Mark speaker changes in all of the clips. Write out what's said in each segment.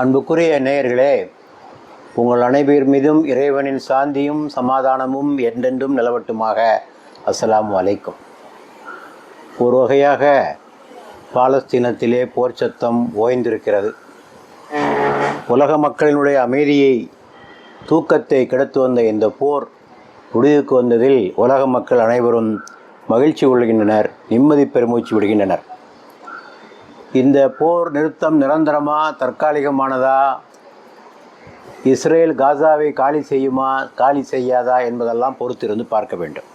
Speaker 1: அன்புக்குரிய நேயர்களே உங்கள் அனைவர் மீதும் இறைவனின் சாந்தியும் சமாதானமும் என்றென்றும் நிலவட்டுமாக. அஸ்லாம் வலைக்கும் ஒரு வகையாக பாலஸ்தீனத்திலே போர் சத்தம் ஓய்ந்திருக்கிறது. உலக மக்களினுடைய அமைதியை தூக்கத்தை கெடுத்து வந்த இந்த போர் முடிவுக்கு வந்ததில் உலக மக்கள் அனைவரும் மகிழ்ச்சி கொள்கின்றனர் நிம்மதி பெருமூச்சு விடுகின்றனர். இந்த போர் நிறுத்தம் நிரந்தரமா தற்காலிகமானதா? இஸ்ரேல் காசாவை காலி செய்யுமா காலி செய்யாதா என்பதெல்லாம் பொறுத்திருந்து பார்க்க வேண்டும்.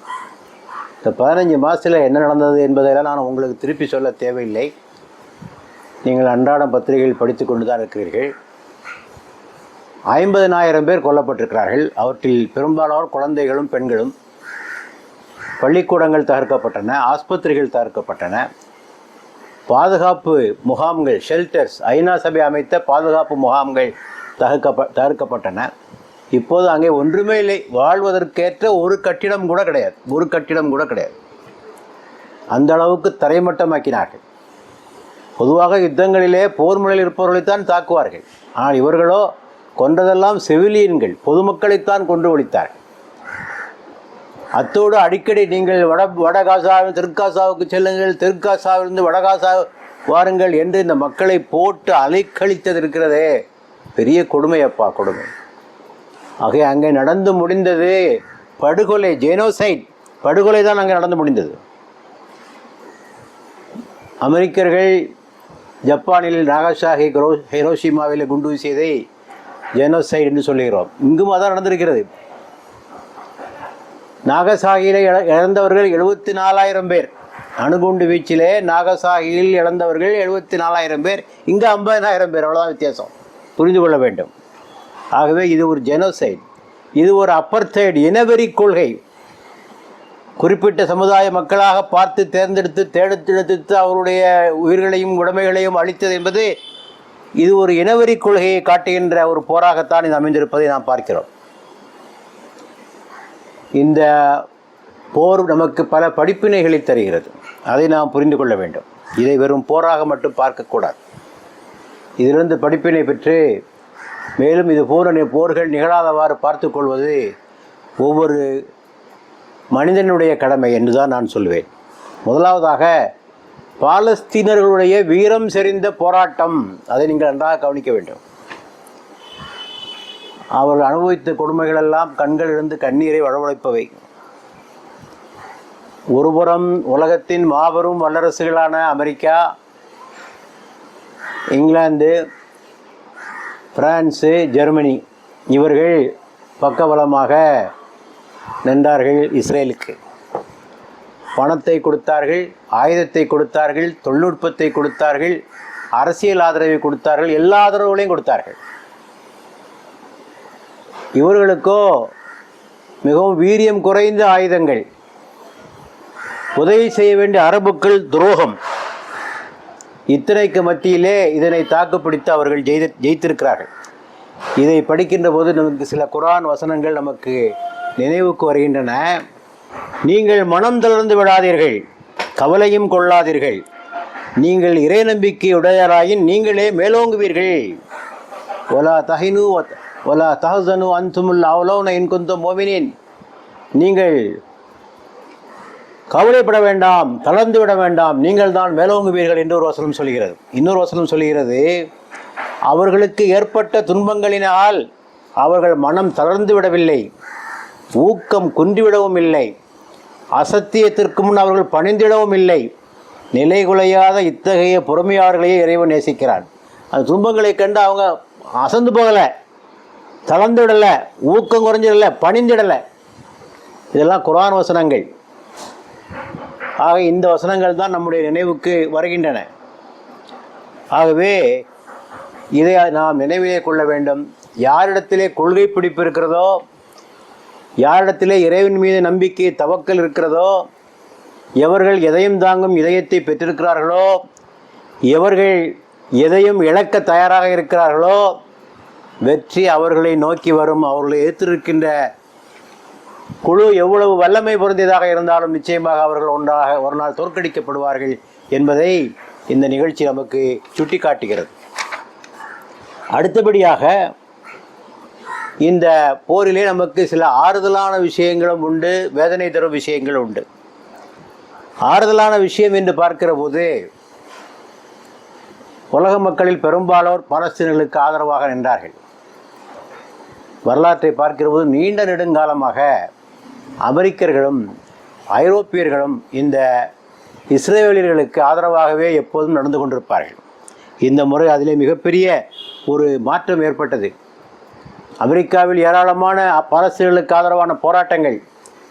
Speaker 1: இந்த பதினஞ்சு மாதத்தில் என்ன நடந்தது என்பதெல்லாம் நான் உங்களுக்கு திருப்பி சொல்ல தேவையில்லை. நீங்கள் அன்றாடம் பத்திரிகைகள் படித்து கொண்டு தான் இருக்கிறீர்கள். ஐம்பதனாயிரம் பேர் கொல்லப்பட்டிருக்கிறார்கள். அவற்றில் பெரும்பாலானோர் குழந்தைகளும் பெண்களும். பள்ளிக்கூடங்கள் தகர்க்கப்பட்டன ஆஸ்பத்திரிகள் தகர்க்கப்பட்டன. பாதுகாப்பு முகாம்கள் ஷெல்டர்ஸ் ஐநா சபை அமைத்த பாதுகாப்பு முகாம்கள் தகர்க்கப்ப தகர்க்கப்பட்டன. இப்போது அங்கே ஒன்றுமே இல்லை. வாழ்வதற்கேற்ற ஒரு கட்டிடம் கூட கிடையாது. ஒரு கட்டிடம் கூட கிடையாது. அந்த அளவுக்கு தரைமட்டமாக்கினார்கள். பொதுவாக யுத்தங்களிலே போர் முறையில் இருப்பவர்களைத்தான் தாக்குவார்கள். ஆனால் இவர்களோ கொன்றதெல்லாம் செவிலியன்கள் பொதுமக்களைத்தான் கொண்டு ஒழித்தார்கள். அத்தோடு அடிக்கடி நீங்கள் வட வடகாசாவில் தெற்காசாவுக்கு செல்லுங்கள் தெற்காசாவிலிருந்து வடகாசா வாருங்கள் என்று இந்த மக்களை போட்டு அலைக்கழித்தது இருக்கிறதே. பெரிய கொடுமையப்பா கொடுமை. ஆகவே அங்கே நடந்து முடிந்தது படுகொலை ஜெனோசைட். படுகொலை தான் அங்கே நடந்து முடிந்தது. அமெரிக்கர்கள் ஜப்பானில் நாகசாகி குரோ ஹிரோஷிமாவில் குண்டு வீசியதை ஜெனோசைட் என்று சொல்லுகிறோம். இங்கும் அதான் நடந்திருக்கிறது. நாகசாகியில் இழ- இழந்தவர்கள் எழுபத்தி நாலாயிரம் பேர். அணுகுண்டு வீச்சிலே நாகசாகியில் இழந்தவர்கள் எழுபத்தி நாலாயிரம் பேர். இங்கே ஐம்பதாயிரம் பேர். அவ்வளோதான் வித்தியாசம். புரிந்து கொள்ள வேண்டும். ஆகவே இது ஒரு ஜெனோசைட் இது ஒரு அப்பர்சைடு இனவெறி கொள்கை. குறிப்பிட்ட சமுதாய மக்களாக பார்த்து தேர்ந்தெடுத்து தேர்ந்தெடுத்து அவருடைய உயிர்களையும் உடைமைகளையும் அளித்தது என்பது இது ஒரு இனவெறி கொள்கையை காட்டுகின்ற ஒரு போராகத்தான் இது அமைந்திருப்பதை நாம் பார்க்கிறோம். இந்த போர் நமக்கு பல படிப்பினைகளை தருகிறது. அதை நாம் புரிந்து கொள்ள வேண்டும். இதை வெறும் போராக மட்டும் பார்க்கக்கூடாது இதிலிருந்து படிப்பினை பெற்று மேலும் இது போன்ற போர்கள் நிகழாதவாறு பார்த்து கொள்வது ஒவ்வொரு மனிதனுடைய கடமை என்று தான் நான் சொல்வேன். முதலாவதாக பாலஸ்தீனர்களுடைய வீரம் செறிந்த போராட்டம். அதை நீங்கள் நன்றாக கவனிக்க வேண்டும். அவர்கள் அனுபவித்த கொடுமைகளெல்லாம் கண்களிலிருந்து கண்ணீரை வரவழைப்பவை ஒருபுறம் உலகத்தின் மாபெரும் வல்லரசுகளான அமெரிக்கா இங்கிலாந்து பிரான்ஸு ஜெர்மனி இவர்கள் பக்கபலமாக நின்றார்கள் இஸ்ரேலுக்கு. பணத்தை கொடுத்தார்கள் ஆயுதத்தை கொடுத்தார்கள் தொழில்நுட்பத்தை கொடுத்தார்கள் அரசியல் ஆதரவை கொடுத்தார்கள் எல்லா ஆதரவுகளையும் கொடுத்தார்கள். இவர்களுக்கோ மிகவும் வீரியம் குறைந்த ஆயுதங்கள். உதவி செய்ய வேண்டிய அரபுக்கள் துரோகம். இத்தனைக்கு மத்தியிலே இதனை தாக்குப்பிடித்து அவர்கள் ஜெயித ஜெயித்திருக்கிறார்கள். இதை படிக்கின்ற போது நமக்கு சில குரான் வசனங்கள் நமக்கு நினைவுக்கு வருகின்றன. நீங்கள் மனம் தளர்ந்து விடாதீர்கள். கவலையும் கொள்ளாதீர்கள். நீங்கள் இறை நம்பிக்கை உடையராயின் நீங்களே மேலோங்குவீர்கள். ஒலா தஹினு வத்- ஒலா தஹசனு அன்துமுல் அவ்வளோன என்குந்தம் மோமினின் நீங்கள் கவலைப்பட வேண்டாம் தளர்ந்து விட வேண்டாம். நீங்கள் தான் மேலோங்குவீர்கள் என்று ஒரு வசனம் சொல்கிறது. இன்னொரு வசனம் சொல்கிறது அவர்களுக்கு ஏற்பட்ட துன்பங்களினால் அவர்கள் மனம் தளர்ந்து விடவில்லை ஊக்கம் குன்றிவிடவும் இல்லை அசத்தியத்திற்கு முன் அவர்கள் பணிந்திடவும் இல்லை நிலைகுலையாத இத்தகைய பொறுமையாளர்களையே இறைவன் நேசிக்கிறான். அந்த துன்பங்களை கண்டு அவங்க அசந்து போகலை. தளர்ந்துவிடலை ஊக்கம் குறைஞ்சிடலை பணிந்திடலை. இதெல்லாம் குரான் வசனங்கள். ஆக இந்த வசனங்கள் தான் நம்முடைய நினைவுக்கு வருகின்றன. ஆகவே இதை நாம் நினைவிலே கொள்ள வேண்டும். யாரிடத்திலே கொள்கை பிடிப்பு இருக்கிறதோ யாரிடத்திலே இறைவன் மீது நம்பிக்கை தவக்கல் இருக்கிறதோ எவர்கள் எதையும் தாங்கும் இதயத்தை பெற்றிருக்கிறார்களோ எவர்கள் எதையும் இழக்க தயாராக இருக்கிறார்களோ வெற்றி அவர்களை நோக்கி வரும். அவர்களை எதிர்த்திருக்கின்ற குழு எவ்வளவு வல்லமை பொருந்தியதாக இருந்தாலும் நிச்சயமாக அவர்கள் ஒன்றாக ஒரு நாள் தோற்கடிக்கப்படுவார்கள் என்பதை இந்த நிகழ்ச்சி நமக்கு சுட்டிக்காட்டுகிறது. அடுத்தபடியாக இந்த போரிலே நமக்கு சில ஆறுதலான விஷயங்களும் உண்டு வேதனை தரும் விஷயங்கள் உண்டு. ஆறுதலான விஷயம் என்று பார்க்கிற போது உலக மக்களில் பெரும்பாலோர் பாலஸ்தீனர்களுக்கு ஆதரவாக நின்றார்கள். வரலாற்றை பார்க்கிற போது நீண்ட நெடுங்காலமாக அமெரிக்கர்களும் ஐரோப்பியர்களும் இந்த இஸ்ரேலியர்களுக்கு ஆதரவாகவே எப்போதும் நடந்து கொண்டிருப்பார்கள். இந்த முறை அதிலே மிகப்பெரிய ஒரு மாற்றம் ஏற்பட்டது. அமெரிக்காவில் ஏராளமான பாலஸ்தீனர்களுக்கு ஆதரவான போராட்டங்கள்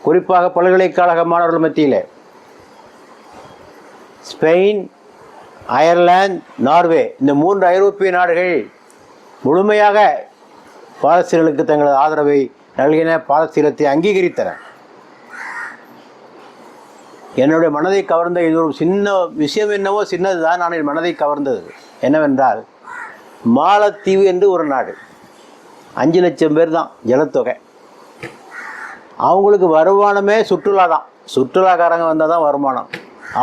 Speaker 1: குறிப்பாக பல்கலைக்கழக மாணவர்கள் மத்தியில். ஸ்பெயின் அயர்லாந்து நார்வே இந்த மூன்று ஐரோப்பிய நாடுகள் முழுமையாக பாலஸ்தீனர்களுக்கு தங்களது ஆதரவை நல்கின பாலஸ்தீனத்தை அங்கீகரித்தன. என்னுடைய மனதை கவர்ந்த இது ஒரு சின்ன விஷயம் என்னவோ சின்னது தான் நான் என் மனதை கவர்ந்தது. என்னவென்றால் மாலத்தீவு என்று ஒரு நாடு. அஞ்சு லட்சம் பேர் தான் ஜனத்தொகை. அவங்களுக்கு வருமானமே சுற்றுலா தான். சுற்றுலாக்காரங்க வந்தால் தான் வருமானம்.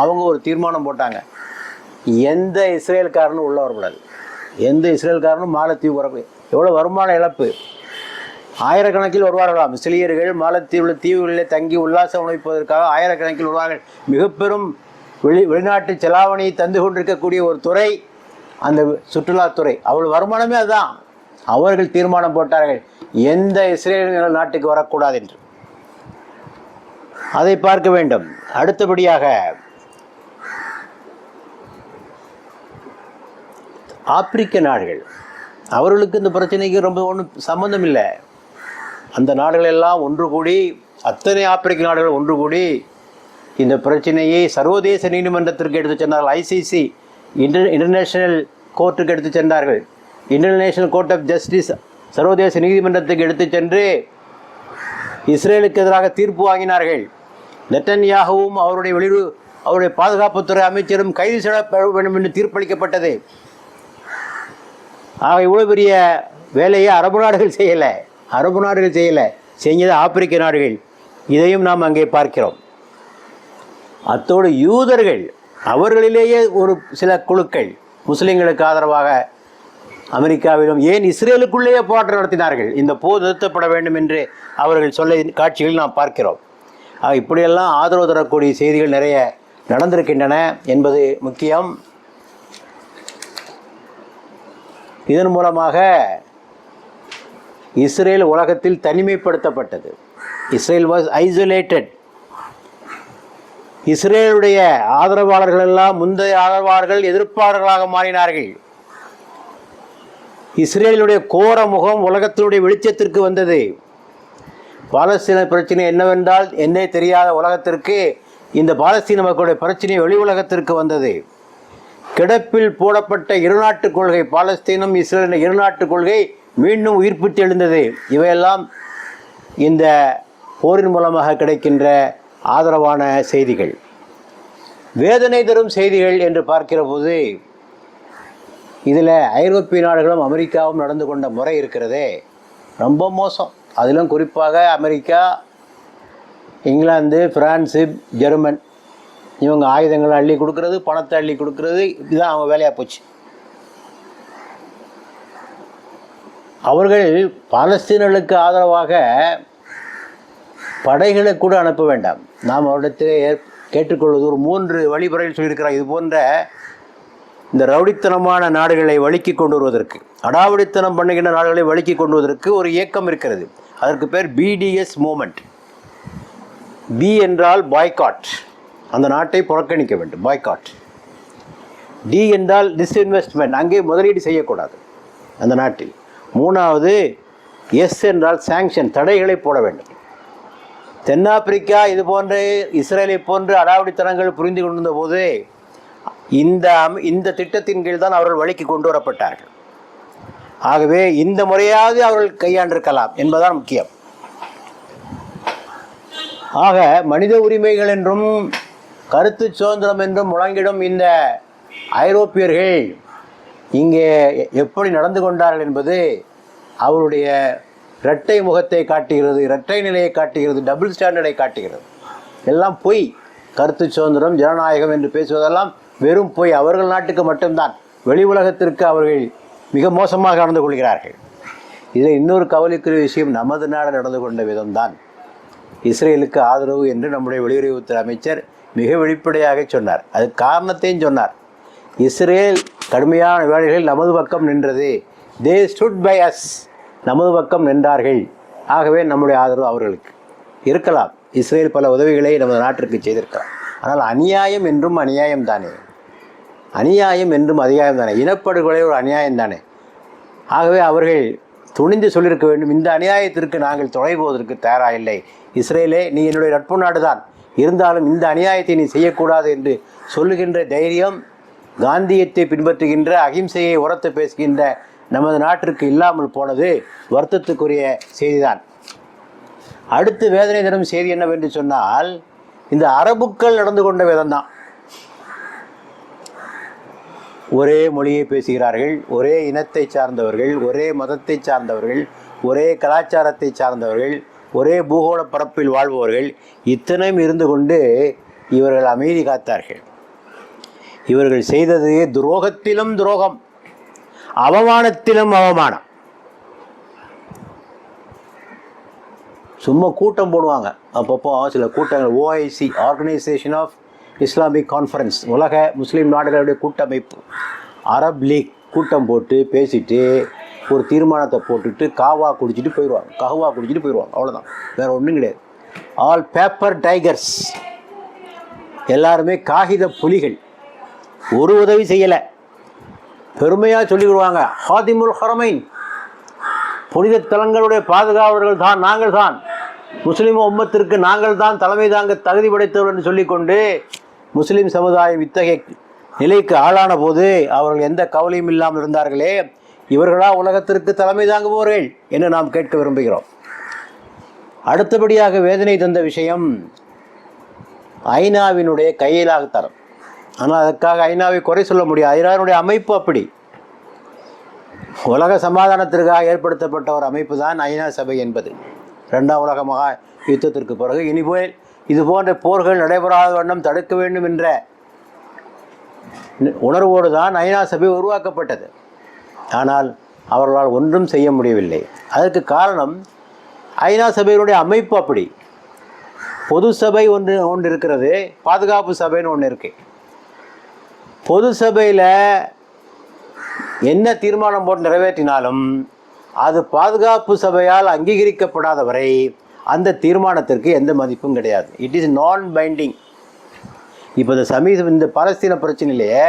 Speaker 1: அவங்க ஒரு தீர்மானம் போட்டாங்க. எந்த இஸ்ரேல்காரனும் உள்ளே வரக்கூடாது. எந்த இஸ்ரேல்காரனும் மாலத்தீவு வரக்கூடாது. எவ்வளோ வருமான இழப்பு? ஆயிரக்கணக்கில் வருவார்களாம். சிலியர்கள் மாலத்தீவில் தீவுகளில் தங்கி உல்லாசம் உழைப்பதற்காக ஆயிரக்கணக்கில் வருவார்கள். மிக பெரும் வெளி வெளிநாட்டு செலாவணியை தந்து கொண்டிருக்கக்கூடிய ஒரு துறை அந்த சுற்றுலாத்துறை அவ்வளோ வருமானமே அதுதான். அவர்கள் தீர்மானம் போட்டார்கள். எந்த இஸ்ரேல் நாட்டுக்கு வரக்கூடாது என்று. அதை பார்க்க வேண்டும். அடுத்தபடியாக ஆப்பிரிக்க நாடுகள். அவர்களுக்கு இந்த பிரச்சனைக்கு ரொம்ப ஒன்றும் சம்மந்தம் இல்லை அந்த நாடுகள் எல்லாம் ஒன்று கூடி அத்தனை ஆப்பிரிக்க நாடுகள் ஒன்று கூடி இந்த பிரச்சனையை சர்வதேச நீதிமன்றத்திற்கு எடுத்து சென்றார்கள். ஐசிசி இன்டர் இன்டர்நேஷனல் கோர்ட்டுக்கு எடுத்து சென்றார்கள். இன்டர்நேஷனல் கோர்ட் ஆஃப் ஜஸ்டிஸ் சர்வதேச நீதிமன்றத்துக்கு எடுத்து சென்று இஸ்ரேலுக்கு எதிராக தீர்ப்பு வாங்கினார்கள். நெட்டன்யாகவும் அவருடைய வெளியுறவு அவருடைய பாதுகாப்புத்துறை அமைச்சரும் கைது செய்ய வேண்டும் என்று தீர்ப்பளிக்கப்பட்டது. ஆக இவ்வளோ பெரிய வேலையை அரபு நாடுகள் செய்யலை. அரபு நாடுகள் செய்யலை. செஞ்சது ஆப்பிரிக்க நாடுகள். இதையும் நாம் அங்கே பார்க்கிறோம். அத்தோடு யூதர்கள் அவர்களிலேயே ஒரு சில குழுக்கள் முஸ்லீம்களுக்கு ஆதரவாக அமெரிக்காவிலும் ஏன் இஸ்ரேலுக்குள்ளேயே போராட்டம் நடத்தினார்கள்? இந்த போர் நிறுத்தப்பட வேண்டும் என்று அவர்கள் சொல்ல காட்சிகள் நாம் பார்க்கிறோம். ஆக இப்படியெல்லாம் ஆதரவு தரக்கூடிய செய்திகள் நிறைய நடந்திருக்கின்றன என்பது முக்கியம். இதன் மூலமாக இஸ்ரேல் உலகத்தில் தனிமைப்படுத்தப்பட்டது. இஸ்ரேல் வாஸ் ஐசோலேட்டட் இஸ்ரேலுடைய ஆதரவாளர்கள் எல்லாம் முந்தைய ஆதரவாளர்கள் எதிர்ப்பாளர்களாக மாறினார்கள். இஸ்ரேலுடைய கோர முகம் உலகத்தினுடைய வெளிச்சத்திற்கு வந்தது. பாலஸ்தீன பிரச்சனை என்னவென்றால் என்னே தெரியாத உலகத்திற்கு இந்த பாலஸ்தீன மக்களுடைய பிரச்சனை வெளி உலகத்திற்கு வந்தது. கிடப்பில் போடப்பட்ட இருநாட்டு கொள்கை பாலஸ்தீனம் இஸ்ரேல் இருநாட்டு கொள்கை மீண்டும் உயிர்ப்பித்து எழுந்தது. இவையெல்லாம் இந்த போரின் மூலமாக கிடைக்கின்ற ஆதரவான செய்திகள். வேதனை தரும் செய்திகள் என்று பார்க்கிற போது இதில் ஐரோப்பிய நாடுகளும் அமெரிக்காவும் நடந்து கொண்ட முறை இருக்கிறதே. ரொம்ப மோசம். அதிலும் குறிப்பாக அமெரிக்கா இங்கிலாந்து பிரான்ஸு ஜெர்மன் இவங்க ஆயுதங்களை அள்ளி கொடுக்கறது பணத்தை அள்ளி கொடுக்கறது இதுதான் அவங்க வேலையாக போச்சு. அவர்கள் பாலஸ்தீனர்களுக்கு ஆதரவாக படைகளை கூட அனுப்ப வேண்டாம். நாம் அவரிடத்தில் ஏற் கேட்டுக்கொள்வது ஒரு மூன்று வழிமுறையில் சொல்லியிருக்கிறார். இது போன்ற இந்த ரவுடித்தனமான நாடுகளை வழுக்கி கொண்டு வருவதற்கு அடாவடித்தனம் பண்ணுகின்ற நாடுகளை வழுக்கி கொண்டு வருவதற்கு ஒரு இயக்கம் இருக்கிறது. அதற்கு பேர் பிடிஎஸ் மூமெண்ட் பி என்றால் பாய்காட் அந்த நாட்டை புறக்கணிக்க வேண்டும். பாய்காட் டி என்றால் டிஸ்இன்வெஸ்ட்மெண்ட் அங்கே முதலீடு செய்யக்கூடாது அந்த நாட்டில். மூணாவது எஸ் என்றால் சாங்ஷன் தடைகளை போட வேண்டும். தென்னாப்பிரிக்கா இது போன்ற இஸ்ரேலை போன்ற அடாவடித்தனங்கள் புரிந்து கொண்டிருந்த போது இந்த அம்- இந்த திட்டத்தின் கீழ் தான் அவர்கள் வழிக்கு கொண்டு வரப்பட்டார்கள். ஆகவே இந்த முறையாவது அவர்கள் கையாண்டிருக்கலாம் என்பதுதான் முக்கியம். ஆக மனித உரிமைகள் என்றும் கருத்து சுதந்திரம் என்றும் முழங்கிடும் இந்த ஐரோப்பியர்கள் இங்கே எப்படி நடந்து கொண்டார்கள் என்பது அவருடைய இரட்டை முகத்தை காட்டுகிறது இரட்டை நிலையை காட்டுகிறது டபுள் ஸ்டாண்டர்டை காட்டுகிறது. எல்லாம் பொய். கருத்து சுதந்திரம் ஜனநாயகம் என்று பேசுவதெல்லாம் வெறும் பொய். அவர்கள் நாட்டுக்கு மட்டும்தான். வெளி உலகத்திற்கு அவர்கள் மிக மோசமாக நடந்து கொள்கிறார்கள். இதில் இன்னொரு கவலைக்குரிய விஷயம் நமது நாடு நடந்து கொண்ட விதம்தான். இஸ்ரேலுக்கு ஆதரவு என்று நம்முடைய வெளியுறவுத்துறை அமைச்சர் மிக வெளிப்படையாக சொன்னார். அது காரணத்தையும் சொன்னார். இஸ்ரேல் கடுமையான வேலைகளில் நமது பக்கம் நின்றது. தே ஸ்டுட் பை அஸ் நமது பக்கம் நின்றார்கள். ஆகவே நம்முடைய ஆதரவு அவர்களுக்கு. இருக்கலாம். இஸ்ரேல் பல உதவிகளை நமது நாட்டிற்கு செய்திருக்கலாம். ஆனால் அநியாயம் என்றும் அநியாயம் தானே. அநியாயம் என்றும் அதிகாயம் தானே. இனப்படுகொலை ஒரு அநியாயம் தானே. ஆகவே அவர்கள் துணிந்து சொல்லியிருக்க வேண்டும். இந்த அநியாயத்திற்கு நாங்கள் துணை போவதற்கு தயாராக இல்லை. இஸ்ரேலே நீ என்னுடைய நட்பு நாடு தான் இருந்தாலும் இந்த அநியாயத்தை நீ செய்யக்கூடாது என்று சொல்லுகின்ற தைரியம் காந்தியத்தை பின்பற்றுகின்ற அகிம்சையை உரத்து பேசுகின்ற நமது நாட்டிற்கு இல்லாமல் போனது வருத்தத்துக்குரிய செய்திதான். அடுத்து வேதனை தரும் செய்தி என்னவென்று சொன்னால் இந்த அரபுக்கள் நடந்து கொண்ட விதம்தான். ஒரே மொழியை பேசுகிறார்கள் ஒரே இனத்தை சார்ந்தவர்கள் ஒரே மதத்தை சார்ந்தவர்கள் ஒரே கலாச்சாரத்தை சார்ந்தவர்கள் ஒரே பூகோள பரப்பில் வாழ்பவர்கள் இத்தனையும் இருந்து கொண்டு இவர்கள் அமைதி காத்தார்கள். இவர்கள் செய்தது துரோகத்திலும் துரோகம் அவமானத்திலும் அவமானம். சும்மா கூட்டம் போடுவாங்க. அப்பப்போ சில கூட்டங்கள் OIC organisation of Islamic conference உலக முஸ்லீம் நாடுகளுடைய கூட்டமைப்பு. அரப் லீக் கூட்டம் போட்டு பேசிட்டு ஒரு தீர்மானத்தை போட்டுட்டு காவா குடிச்சிட்டு போயிடுவாங்க. கஹ்வா குடிச்சிட்டு போயிடுவாங்க. அவ்வளோதான் வேறு ஒன்றும் கிடையாது. ஆல் பேப்பர் டைகர்ஸ் எல்லாருமே காகித புலிகள். ஒரு உதவி செய்யலை. பெருமையாக சொல்லிவிடுவாங்க. ஹாதிமுல் ஹரமைன். புனித தலங்களுடைய பாதுகாவலர்கள் தான் நாங்கள் தான். முஸ்லீம் உம்மத்திற்கு நாங்கள் தான் தலைமை தாங்க தகுதி படைத்தவர்கள் என்று சொல்லிக்கொண்டு முஸ்லீம் சமுதாயம் இத்தகைய நிலைக்கு ஆளான போது அவர்கள் எந்த கவலையும் இல்லாமல் இருந்தார்களே. இவர்களா உலகத்திற்கு தலைமை தாங்குபவர்கள் என்று நாம் கேட்க விரும்புகிறோம். அடுத்தபடியாக வேதனை தந்த விஷயம் ஐநாவினுடைய கையிலாக தரம் ஆனால் அதற்காக ஐநாவை குறை சொல்ல முடியாது. ஐநாவினுடைய அமைப்பு அப்படி. உலக சமாதானத்திற்காக ஏற்படுத்தப்பட்ட ஒரு அமைப்பு தான் ஐநா சபை என்பது. ரெண்டாம் உலக மகா யுத்தத்திற்கு பிறகு இனிபோல் இது போன்ற போர்கள் நடைபெறாத வண்ணம் தடுக்க வேண்டும் என்ற உணர்வோடு தான் ஐநா சபை உருவாக்கப்பட்டது. ஆனால் அவர்களால் ஒன்றும் செய்ய முடியவில்லை. அதற்கு காரணம் ஐநா சபையினுடைய அமைப்பு அப்படி. பொது சபை ஒன்று ஒன்று இருக்கிறது பாதுகாப்பு சபைன்னு ஒன்று இருக்குது பொது சபையில் என்ன தீர்மானம் போட்டு நிறைவேற்றினாலும் அது பாதுகாப்பு சபையால் அங்கீகரிக்கப்படாத வரை அந்த தீர்மானத்திற்கு எந்த மதிப்பும் கிடையாது. இட் இஸ் நான் பைண்டிங் இப்போ இந்த சமீப இந்த பாலஸ்தீன பிரச்சனையிலேயே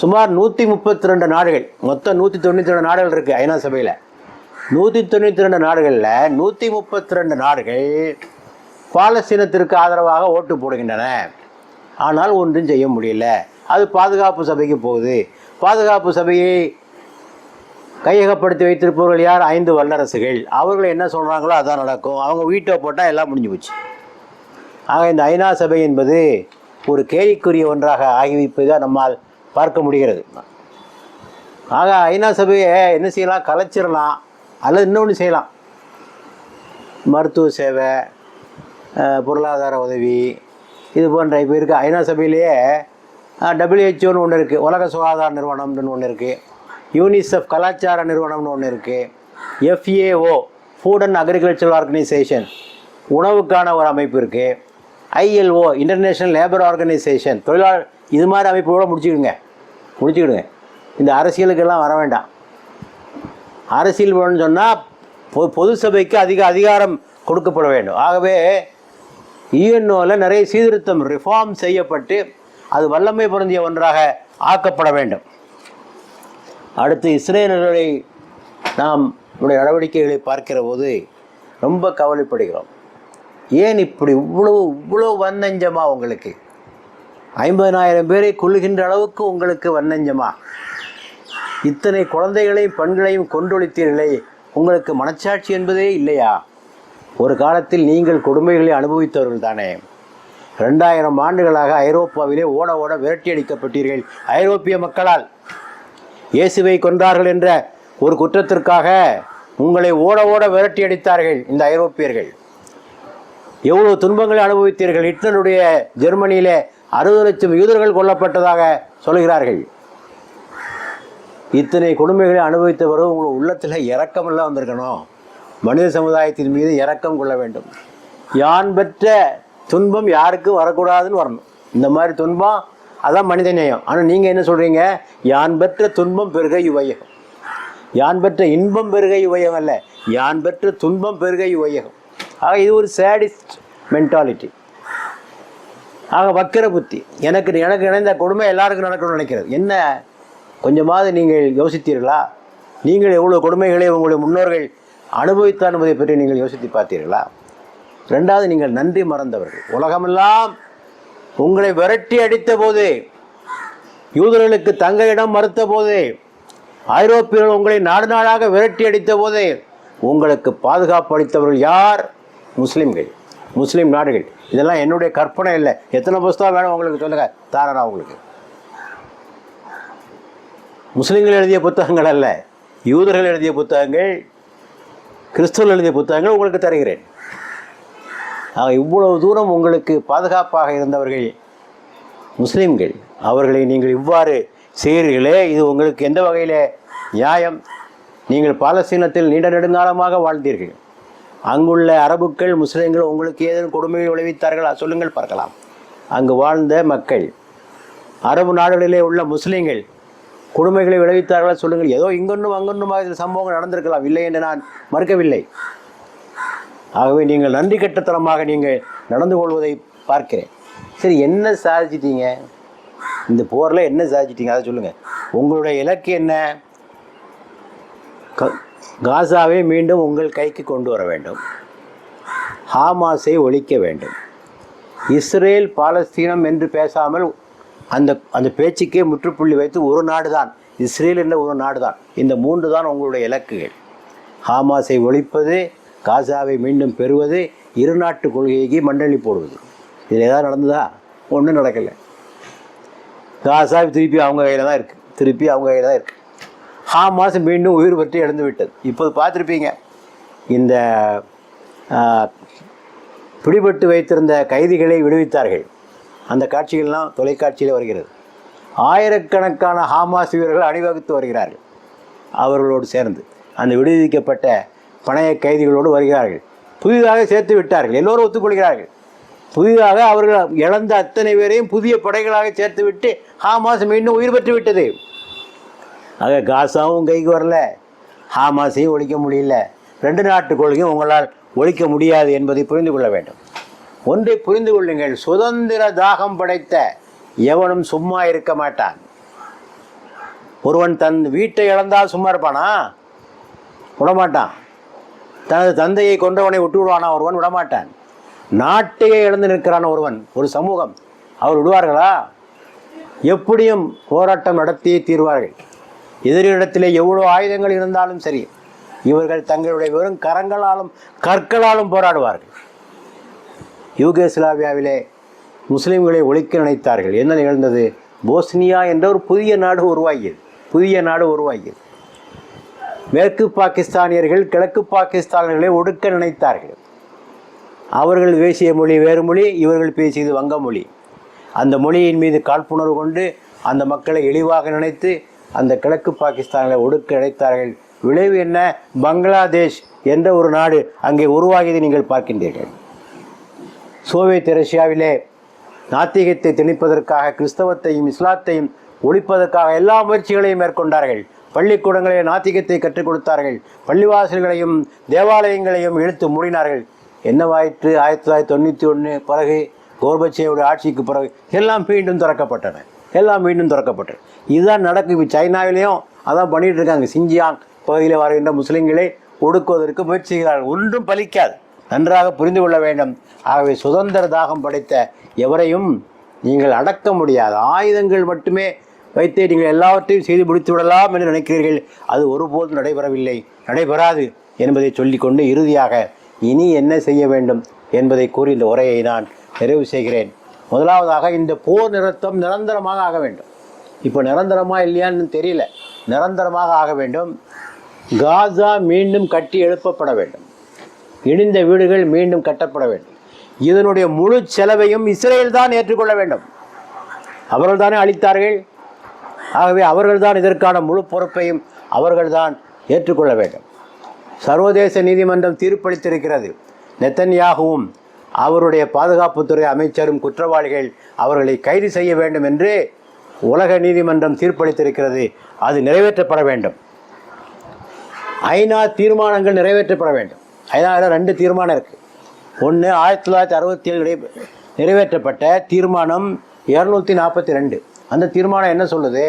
Speaker 1: சுமார் நூற்றி முப்பத்தி ரெண்டு நாடுகள் மொத்தம் நூற்றி தொண்ணூற்றி ரெண்டு நாடுகள் இருக்குது ஐநா சபையில். நூற்றி தொண்ணூற்றி ரெண்டு நாடுகளில் நூற்றி முப்பத்தி ரெண்டு நாடுகள் பாலஸ்தீனத்திற்கு ஆதரவாக ஓட்டு போடுகின்றன. ஆனால் ஒன்றும் செய்ய முடியல. அது பாதுகாப்பு சபைக்கு போகுது. பாதுகாப்பு சபையை கையகப்படுத்தி வைத்திருப்பவர்கள் யார்? ஐந்து வல்லரசுகள். அவர்கள் என்ன சொல்கிறாங்களோ அதான் நடக்கும். அவங்க வீட்டை போட்டால் எல்லாம் முடிஞ்சு போச்சு. ஆக இந்த ஐநா சபை என்பது ஒரு கேலிக்குரிய ஒன்றாக ஆகிவிப்பதை நம்மால் பார்க்க முடிகிறது. ஆக ஐநா சபையை என்ன செய்யலாம்? கலைச்சிடலாம். அல்லது இன்னொன்று செய்யலாம். மருத்துவ சேவை பொருளாதார உதவி இது போன்ற இப்போ இருக்குது ஐநா சபையிலேயே டபிள்யூஹெச்ஓன்னு ஒன்று இருக்குது உலக சுகாதார நிறுவனம்னு ஒன்று இருக்குது யூனிசெஃப் கலாச்சார நிறுவனம்னு ஒன்று இருக்குது FAO food and agricultural organisation உணவுக்கான ஒரு அமைப்பு இருக்குது ஐஎல்ஓ இன்டர்நேஷ்னல் லேபர் ஆர்கனைசேஷன் தொழிலாளர் இது மாதிரி அமைப்போடு முடிச்சுக்கோங்க. முடிச்சுக்கிடுங்க இந்த அரசியலுக்கெல்லாம் வர வேண்டாம். அரசியல் வேணும்னு சொன்னால் பொ பொது சபைக்கு அதிக அதிகாரம் கொடுக்கப்பட வேண்டும். ஆகவே யூஎன்ஓவில் நிறைய சீர்திருத்தம் ரிஃபார்ம் செய்யப்பட்டு அது வல்லமை பொருந்திய ஒன்றாக ஆக்கப்பட வேண்டும். அடுத்து இஸ்ரேலர்களை நாம் நம்முடைய நடவடிக்கைகளை பார்க்கிற போது ரொம்ப கவலைப்படுகிறோம். ஏன் இப்படி இவ்வளோ இவ்வளோ வன்னஞ்சமா உங்களுக்கு? ஐம்பதனாயிரம் பேரை கொள்ளுகின்ற அளவுக்கு உங்களுக்கு வன்னஞ்சமா? இத்தனை குழந்தைகளையும் பெண்களையும் கொன்றொழித்தீர்களே உங்களுக்கு மனச்சாட்சி என்பதே இல்லையா? ஒரு காலத்தில் நீங்கள் கொடுமைகளை அனுபவித்தவர்கள் தானே. ரெண்டாயிரம் ஆண்டுகளாக ஐரோப்பாவிலே ஓட ஓட விரட்டி அடிக்கப்பட்டீர்கள் ஐரோப்பிய மக்களால். இயேசுவை கொன்றார்கள் என்ற ஒரு குற்றத்திற்காக உங்களை ஓட ஓட விரட்டி அடித்தார்கள் இந்த ஐரோப்பியர்கள். எவ்வளவு துன்பங்களை அனுபவித்தீர்கள். ஹிட்லருடைய ஜெர்மனியிலே அறுபது லட்சம் யூதர்கள் கொல்லப்பட்டதாக சொல்கிறார்கள். இத்தனை கொடுமைகளை அனுபவித்த பிறகு உங்கள் உள்ளத்தில் இறக்கமெல்லாம் வந்திருக்கணும். மனித சமுதாயத்தின் மீது இறக்கம் கொள்ள வேண்டும். யான் பெற்ற துன்பம் யாருக்கும் வரக்கூடாதுன்னு வரணும். இந்த மாதிரி துன்பம் அதான் மனித நேயம். ஆனால் நீங்கள் என்ன சொல்கிறீங்க யான் பெற்ற துன்பம் பெருக யுவையகம் யான் பெற்ற இன்பம் பெருக இவ்வையகம் அல்ல. யான் பெற்ற துன்பம் பெருக இவ்வையகம் ஆக இது ஒரு சேடிஸ்ட் மென்டாலிட்டி ஆக வக்கிர புத்தி. எனக்கு எனக்கு இணைந்த கொடுமை எல்லாருக்கும் நடக்கணும்னு நினைக்கிறது. என்ன? கொஞ்சமாவது நீங்கள் யோசித்தீர்களா? நீங்கள் எவ்வளோ கொடுமைகளை உங்களுடைய முன்னோர்கள் அனுபவித்தார் என்பதை பற்றி நீங்கள் யோசித்து பார்த்தீர்களா? ரெண்டாவது நீங்கள் நன்றி மறந்தவர்கள். உலகமெல்லாம் உங்களை விரட்டி அடித்த போது யூதர்களுக்கு தங்க இடம் மறுத்த போது ஐரோப்பியர்கள் உங்களை நாடு நாடாக விரட்டி அடித்த போது உங்களுக்கு பாதுகாப்பு அளித்தவர்கள் யார்? முஸ்லிம்கள். முஸ்லீம் நாடுகள். இதெல்லாம் என்னுடைய கற்பனை இல்லை எத்தனை புஸ்தகம் வேணும் உங்களுக்கு சொல்லுங்கள் தாரா உங்களுக்கு. முஸ்லீம்கள் எழுதிய புத்தகங்கள் அல்ல. யூதர்கள் எழுதிய புத்தகங்கள் கிறிஸ்தவர்கள் எழுதிய புத்தகங்கள் உங்களுக்கு தருகிறேன். ஆக இவ்வளவு தூரம் உங்களுக்கு பாதுகாப்பாக இருந்தவர்கள் முஸ்லீம்கள். அவர்களை நீங்கள் இவ்வாறு செய்கிறீர்களே இது உங்களுக்கு எந்த வகையில் நியாயம்? நீங்கள் பாலஸ்தீனத்தில் நீண்ட நெடுங்காலமாக வாழ்ந்தீர்கள். அங்குள்ள அரபுக்கள் முஸ்லீம்கள் உங்களுக்கு ஏதேனும் கொடுமையை விளைவித்தார்களா? சொல்லுங்கள் பார்க்கலாம். அங்கு வாழ்ந்த மக்கள் அரபு நாடுகளிலே உள்ள முஸ்லீம்கள் கொடுமைகளை விளைவித்தார்களா? சொல்லுங்கள். ஏதோ இங்கொன்றும் அங்கொன்றுமாக இதில் சம்பவங்கள் நடந்திருக்கலாம். இல்லை என்று நான் மறுக்கவில்லை. ஆகவே நீங்கள் நன்றி கட்டத்தனமாக நீங்கள் நடந்து கொள்வதை பார்க்கிறேன். சரி என்ன சாதிச்சிட்டீங்க? இந்த போரில் என்ன சாதிச்சிட்டீங்க? அதை சொல்லுங்கள். உங்களுடைய இலக்கு என்ன? க காசாவை மீண்டும் உங்கள் கைக்கு கொண்டு வர வேண்டும். ஹாமாஸை ஒழிக்க வேண்டும். இஸ்ரேல் பாலஸ்தீனம் என்று பேசாமல் அந்த அந்த பேச்சுக்கே முற்றுப்புள்ளி வைத்து ஒரு நாடு தான் இஸ்ரேல் என்ற ஒரு நாடு தான் இந்த மூன்று தான் உங்களுடைய இலக்குகள். ஹாமாஸை ஒழிப்பது காசாவை மீண்டும் பெறுவது இரு நாட்டு கொள்கைக்கு மண்டலி போடுவது. இதில் ஏதாவது நடந்ததா? ஒன்றும் நடக்கலை. காசா திருப்பி அவங்க கையில் தான் இருக்குது திருப்பி அவங்க கையில் தான் இருக்குது ஹாமாஸ் மீண்டும் உயிர் பற்றி இழந்து விட்டது இப்போது பார்த்துருப்பீங்க இந்த பிடிபட்டு வைத்திருந்த கைதிகளை விடுவித்தார்கள். அந்த காட்சிகள்லாம் தொலைக்காட்சியில் வருகிறது. ஆயிரக்கணக்கான ஹாமாஸ் வீரர்கள் அணிவகுத்து வருகிறார்கள் அவர்களோடு சேர்ந்து. அந்த விடுவிக்கப்பட்ட பணைய கைதிகளோடு வருகிறார்கள். புதிதாக சேர்த்து விட்டார்கள் எல்லோரும் ஒத்துக்கொள்கிறார்கள். புதிதாக அவர்கள் இழந்த அத்தனை பேரையும் புதிய படைகளாக சேர்த்து விட்டு ஹாமாஸ் மீண்டும் உயிர் பெற்று விட்டது. ஆக காசாவும் கைக்கு வரல. ஹாமாஸையும் ஒழிக்க முடியல. ரெண்டு நாட்டு கொள்கையும் உங்களால் ஒழிக்க முடியாது என்பதை புரிந்து கொள்ள வேண்டும். ஒன்றை புரிந்து கொள்ளுங்கள். சுதந்திர தாகம் படைத்த எவனும் சும்மா இருக்க மாட்டான். ஒருவன் தன் வீட்டை இழந்தால் சும்மா இருப்பானா? விடமாட்டான். தனது தந்தையை கொண்டவனை விட்டு விடுவானா? ஒருவன் விடமாட்டான். நாட்டையே இழந்து நிற்கிறான் ஒருவன். ஒரு சமூகம். அவர் விடுவார்களா? எப்படியும் போராட்டம் நடத்தியே தீர்வார்கள். எதிரிடத்திலே எவ்வளோ ஆயுதங்கள் இருந்தாலும் சரி இவர்கள் தங்களுடைய வெறும் கரங்களாலும் கற்களாலும் போராடுவார்கள். யூகேஸ்லாவியாவிலே முஸ்லீம்களை ஒழிக்க நினைத்தார்கள். என்ன நிகழ்ந்தது? போஸ்னியா என்ற ஒரு புதிய நாடு உருவாகியது. புதிய நாடு உருவாகியது. மேற்கு பாகிஸ்தானியர்கள் கிழக்கு பாகிஸ்தானியர்களை ஒடுக்க நினைத்தார்கள். அவர்கள் பேசிய மொழி வேறு மொழி இவர்கள் பேசியது வங்க மொழி. அந்த மொழியின் மீது காழ்ப்புணர்வு கொண்டு அந்த மக்களை இழிவாக நினைத்து அந்த கிழக்கு பாகிஸ்தானில் ஒடுக்கிழைத்தார்கள் விளைவு என்ன? பங்களாதேஷ் என்ற ஒரு நாடு அங்கே உருவாகியதை நீங்கள் பார்க்கின்றீர்கள். சோவியத் ரஷ்யாவிலே நாத்திகத்தை திணிப்பதற்காக கிறிஸ்தவத்தையும் இஸ்லாத்தையும் ஒழிப்பதற்காக எல்லா முயற்சிகளையும் மேற்கொண்டார்கள். பள்ளிக்கூடங்களில் நாத்திகத்தை கற்றுக் கொடுத்தார்கள். பள்ளிவாசல்களையும் தேவாலயங்களையும் இழுத்து மூடினார்கள். என்னவாயிற்று? ஆயிரத்தி தொள்ளாயிரத்தி தொண்ணூற்றி ஒன்று பிறகு கோர்பச்சேவுடைய ஆட்சிக்கு பிறகு எல்லாம் மீண்டும் திறக்கப்பட்டன. எல்லாம் மீண்டும் திறக்கப்பட்டது. இதுதான் நடக்கும் இப்போ சைனாவிலையும் அதான் பண்ணிகிட்டு இருக்காங்க. சிஞ்சியாங் பகுதியில் வருகின்ற முஸ்லீம்களை ஒடுக்குவதற்கு முயற்சிக்கிறார்கள். ஒன்றும் பலிக்காது. நன்றாக புரிந்து கொள்ள வேண்டும். ஆகவே சுதந்திர தாகம் படைத்த எவரையும் நீங்கள் அடக்க முடியாது. ஆயுதங்கள் மட்டுமே வைத்தே நீங்கள் எல்லாவற்றையும் செய்து முடித்து விடலாம் என்று நினைக்கிறீர்கள். அது ஒருபோதும் நடைபெறவில்லை. நடைபெறாது என்பதை சொல்லிக்கொண்டு இறுதியாக இனி என்ன செய்ய வேண்டும் என்பதை கூறி இந்த உரையை நான் நிறைவு செய்கிறேன். முதலாவதாக இந்த போர் நிறுத்தம் நிரந்தரமாக ஆக வேண்டும். இப்போ நிரந்தரமாக இல்லையான்னு தெரியல. நிரந்தரமாக ஆக வேண்டும். காசா மீண்டும் கட்டி எழுப்பப்பட வேண்டும். இடிந்த வீடுகள் மீண்டும் கட்டப்பட வேண்டும். இதனுடைய முழு செலவையும் இஸ்ரேல் தான் ஏற்றுக்கொள்ள வேண்டும். அவர்கள் தானே அளித்தார்கள் ஆகவே அவர்கள்தான் இதற்கான முழு பொறுப்பையும் அவர்கள்தான் ஏற்றுக்கொள்ள வேண்டும். சர்வதேச நீதிமன்றம் தீர்ப்பளித்திருக்கிறது. நெத்தன்யாகவும் அவருடைய பாதுகாப்புத்துறை அமைச்சரும் குற்றவாளிகள் அவர்களை கைது செய்ய வேண்டும் என்று உலக நீதிமன்றம் தீர்ப்பளித்திருக்கிறது. அது நிறைவேற்றப்பட வேண்டும். ஐநா தீர்மானங்கள் நிறைவேற்றப்பட வேண்டும். ஐநாவில் ரெண்டு தீர்மானம் இருக்குது ஒன்று ஆயிரத்தி தொள்ளாயிரத்தி அறுபத்தி ஏழு நிறைவேற்றப்பட்ட தீர்மானம் இரநூத்தி நாற்பத்தி ரெண்டு. அந்த தீர்மானம் என்ன சொல்லுது?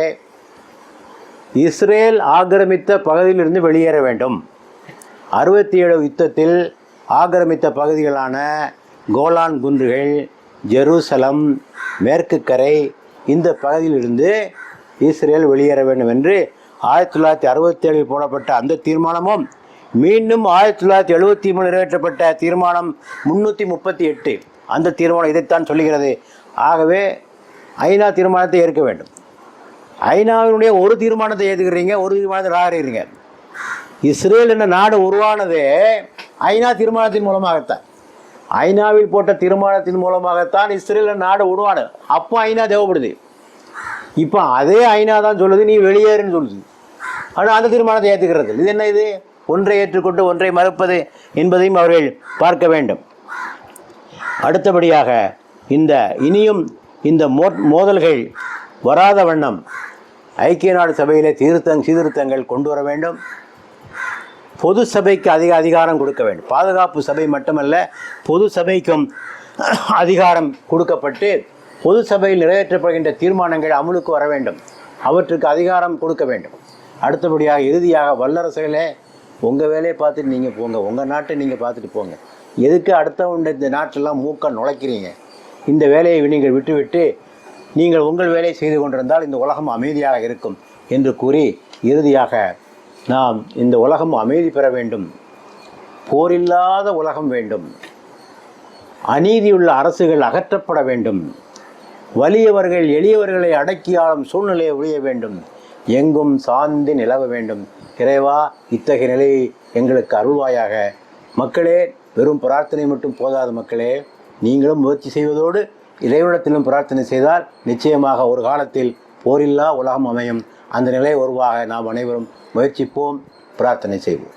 Speaker 1: இஸ்ரேல் ஆக்கிரமித்த பகுதியிலிருந்து வெளியேற வேண்டும். அறுபத்தி ஏழு யுத்தத்தில் ஆக்கிரமித்த பகுதிகளான கோலான் குன்றுகள் ஜெருசலம் மேற்கு கரை இந்த பகுதியிலிருந்து இஸ்ரேல் வெளியேற வேண்டும் என்று ஆயிரத்தி தொள்ளாயிரத்தி அறுபத்தி ஏழில் போடப்பட்ட அந்த தீர்மானமும் மீண்டும் ஆயிரத்தி தொள்ளாயிரத்தி எழுபத்தி மூணு நிறைவேற்றப்பட்ட தீர்மானம் முன்னூற்றி முப்பத்தி எட்டு. அந்த தீர்மானம் இதைத்தான் சொல்லுகிறது. ஆகவே ஐநா தீர்மானத்தை ஏற்க வேண்டும். ஐநாவினுடைய ஒரு தீர்மானத்தை ஏற்றுக்கிறீங்க ஒரு தீர்மானத்தை நிராகரிக்கிறீங்க இஸ்ரேல் என்ற நாடு உருவானதே ஐநா தீர்மானத்தின் மூலமாகத்தான். ஐநாவில் போட்ட தீர்மானத்தின் மூலமாகத்தான் இஸ்ரேல் நாடு உருவானது. அப்போ ஐநா தேவைப்படுது. இப்போ அதே ஐநா தான் சொல்லுது நீ வெளியேறுன்னு சொல்லுது. ஆனால் அந்த தீர்மானத்தை ஏற்றுக்கிறது. இது என்ன இது? ஒன்றை ஏற்றுக்கொண்டு ஒன்றை மறுப்பது என்பதையும் அவர்கள் பார்க்க வேண்டும். அடுத்தபடியாக இந்த இனியும் இந்த மோ மோதல்கள் வராத வண்ணம் ஐக்கிய நாடு சபையிலே தீர்த்தங் சீர்திருத்தங்கள் கொண்டு வர வேண்டும். பொது சபைக்கு அதிக அதிகாரம் கொடுக்க வேண்டும். பாதுகாப்பு சபை மட்டுமல்ல பொது சபைக்கும் அதிகாரம் கொடுக்கப்பட்டு பொது சபையில் நிறைவேற்றப்படுகின்ற தீர்மானங்கள் அமலுக்கு வர வேண்டும். அவற்றுக்கு அதிகாரம் கொடுக்க வேண்டும். அடுத்தபடியாக இறுதியாக வல்லரசுகளே உங்கள் வேலையை பார்த்துட்டு நீங்கள் போங்க. உங்கள் நாட்டை நீங்கள் பார்த்துட்டு போங்க. எதுக்கு அடுத்தவன் இந்த நாட்டெல்லாம் மூக்க நுழைக்கிறீங்க? இந்த வேலையை நீங்கள் விட்டுவிட்டு நீங்கள் உங்கள் வேலையை செய்து கொண்டிருந்தால் இந்த உலகம் அமைதியாக இருக்கும் என்று கூறி இறுதியாக நாம் இந்த உலகம் அமைதி பெற வேண்டும். போரில்லாத உலகம் வேண்டும். அநீதியுள்ள அரசுகள் அகற்றப்பட வேண்டும். வலியவர்கள் எளியவர்களை அடக்கி ஆளும் சூழ்நிலையை ஒழிய வேண்டும். எங்கும் சாந்தி நிலவ வேண்டும். இறைவா இத்தகைய நிலையை எங்களுக்கு அருள்வாயாக. மக்களே வெறும் பிரார்த்தனை மட்டும் போதாத மக்களே. நீங்களும் முயற்சி செய்வதோடு இறைவனத்திலும் பிரார்த்தனை செய்தால் நிச்சயமாக ஒரு காலத்தில் போரில்லா உலகம் அமையும். அந்த நிலை உருவாக நாம் அனைவரும் முயற்சிப்போம் பிரார்த்தனை செய்வோம்.